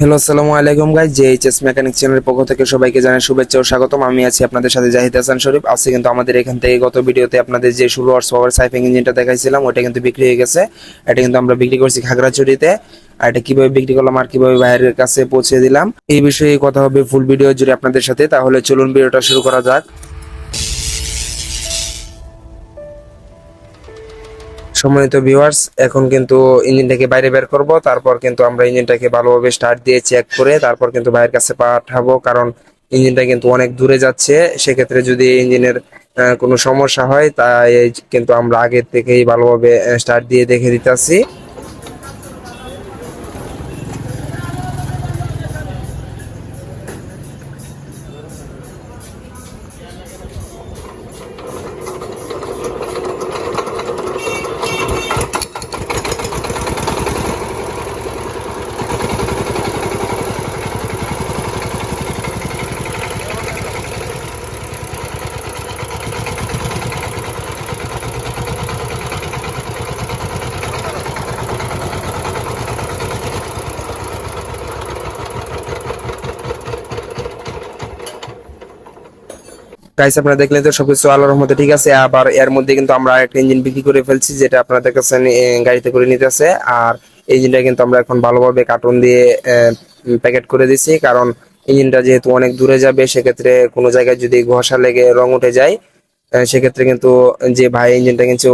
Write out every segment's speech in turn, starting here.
Hello, আসসালামু আলাইকুম guys J H S mechanic চ্যানেলের পক্ষ থেকে সবাইকে জানাই শুভেচ্ছা ও স্বাগতম। আমি আছি আপনাদের সাথে জাহিদ হাসান শরীফ। আজকে কিন্তু আমাদের এখান থেকে গত ভিডিওতে আপনাদের যে ষোলো ওয়ার্স পাওয়ার সাইফিং ইঞ্জিনটা দেখাইছিলাম ওটা কিন্তু বিক্রি হয়ে গেছে। এটা কিন্তু আমরা বিক্রি করছি খাগড়াছড়িতে। আর এটা কীভাবে বিক্রি করলাম আর কীভাবে বাইরের কাছে পৌঁছে দিলাম, এই বিষয়ে কথা হবে ফুল ভিডিও জুড়ে আপনাদের সাথে। তাহলে চলুন ভিডিওটা শুরু করা যাক। সম্মানিত ভিউয়ার্স এখন কিন্তু ইঞ্জিনটাকে বাইরে বের করব। তারপর কিন্তু আমরা ইঞ্জিনটাকে ভালোভাবে স্টার্ট দিয়ে চেক করে তারপর কিন্তু ভাইয়ের কাছে পাঠাবো, কারণ ইঞ্জিনটা কিন্তু অনেক দূরে যাচ্ছে। সেক্ষেত্রে যদি ইঞ্জিনের কোনো সমস্যা হয়, তাই কিন্তু আমরা আগের থেকেই ভালোভাবে স্টার্ট দিয়ে দেখে দিতেছি। গাইস আপনারা দেখলেন তো সবকিছু আল্লাহর রহমতে ঠিক আছে, আবার এর মধ্যে কিন্তু আমরা একটা ইঞ্জিন বিক্রি করে ফেলছি, যেটা আপনাদের কাছে গাড়িতে করে নিতে আছে। আর ইঞ্জিনটা কিন্তু আমরা এখন ভালোভাবে কার্টুন দিয়ে প্যাকেট করে দিছি কারণ ইঞ্জিনটা যেহেতু অনেক দূরে যাবে, সেক্ষেত্রে কোনো জায়গায় যদি ঘষা লেগে রং উঠে যায় সেক্ষেত্রে কিন্তু যে ভাই ইঞ্জিনটা কিনছে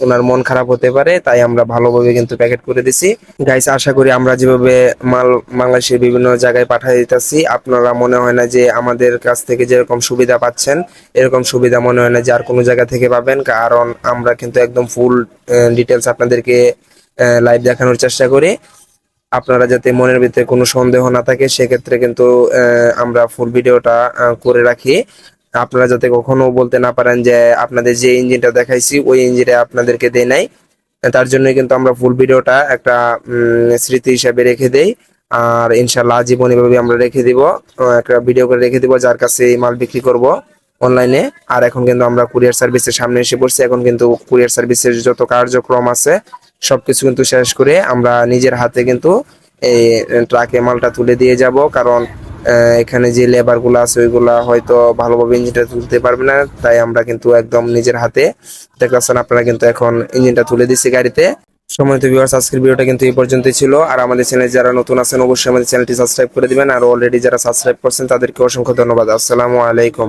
ওনের মন খারাপ হতে পারে, তাই আমরা ভালোভাবে কিন্তু প্যাকেট করে দিছি। গাইস আশা করি আমরা যেভাবে মাল বাংলাদেশের বিভিন্ন জায়গায় পাঠিয়ে দিতেছি, আপনারা মনে হয় না যে আমাদের কাছ থেকে যেরকম সুবিধা পাচ্ছেন, এরকম সুবিধা মনে হয় না যে আর কোনো জায়গা থেকে পাবেন। কারণ আমরা কিন্তু একদম ফুল ডিটেলস আপনাদেরকে লাইভ দেখানোর চেষ্টা করি। আপনারা যাতে মনের ভিতরে কোনো সন্দেহ না থাকে, সেক্ষেত্রে কিন্তু আমরা ফুল ভিডিওটা করে রাখি। আপনারা যাতে কখনো বলতে না পারেন যে আপনাদের যে ইঞ্জিনটা দেখাইছি, ওই ইঞ্জিনে আপনাদেরকে দেয় নাই। তার জন্য কিন্তু আমরা ফুল ভিডিওটা একটা স্মৃতি হিসাবে রেখে দেই। আর ইনশাল্লাহ আজীবন এভাবে আমরা রেখে দিব একটা ভিডিও করে রেখে দিব, যার কাছে মাল বিক্রি করব অনলাইনে আর এখন কিন্তু আমরা কুরিয়ার সার্ভিসের সামনে এসে পড়ছি। এখন কিন্তু কুরিয়ার সার্ভিসের যত কার্যক্রম আছে, সবকিছু কিন্তু শেষ করে আমরা নিজের হাতে কিন্তু এই ট্রাকে মালটা তুলে দিয়ে যাব। কারণ এখানে যে লেবারগুলো আছে, ওইগুলো হয়তো ভালোভাবে ইঞ্জিনটা তুলতে পারবে না। তাই আমরা কিন্তু একদম নিজের হাতে দেখতে পাচ্ছেন আপনারা কিন্তু এখন ইঞ্জিনটা তুলে দিচ্ছি গাড়িতে। সম্মানিত ভিউয়ার্স আজকের ভিডিওটা কিন্তু এই পর্যন্তই ছিল। আর আমাদের চ্যানেল যারা নতুন আছেন, অবশ্যই আমাদের চ্যানেলটি সাবস্ক্রাইব করে দিবেন। আর অলরেডি যারা সাবস্ক্রাইব করছেন, তাদেরকে অসংখ্য ধন্যবাদ। আসসালামু আলাইকুম।